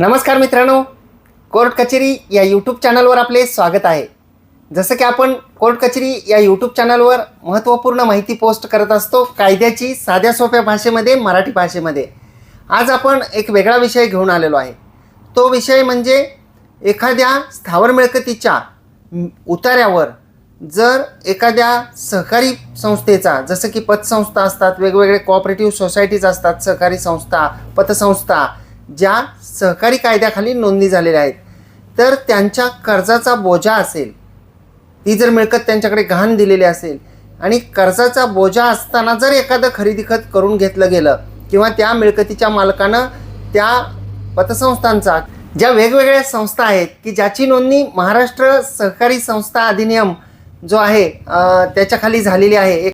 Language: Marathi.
नमस्कार मित्रांनो. कोर्ट कचेरी या यूट्यूब चॅनलवर आपले स्वागत आहे. जसं की आपण कोर्ट कचेरी या यूट्यूब चॅनलवर महत्त्वपूर्ण माहिती पोस्ट करत असतो कायद्याची साध्या सोप्या भाषेमध्ये मराठी भाषेमध्ये. आज आपण एक वेगळा विषय घेऊन आलेलो आहे. तो विषय म्हणजे एखाद्या स्थावर मिळकतीच्या उतार्यावर जर एखाद्या सहकारी संस्थेचा जसं की पतसंस्था असतात वेगवेगळे कोऑपरेटिव्ह सोसायटीज असतात सहकारी संस्था पतसंस्था ज्या सहकारी कायद्याखाली नोंदणी झालेल्या आहेत तर त्यांच्या कर्जाचा बोजा असेल ती जर मिळकत त्यांच्याकडे गहाण दिलेली असेल आणि कर्जाचा बोजा असताना जर एखादं खरेदी खत करून घेतलं गेलं किंवा त्या मिळकतीच्या मालकानं त्या पतसंस्थांचा ज्या वेगवेगळ्या संस्था आहेत की ज्याची नोंदणी महाराष्ट्र सहकारी संस्था अधिनियम जो आहे त्याच्याखाली झालेली आहे एक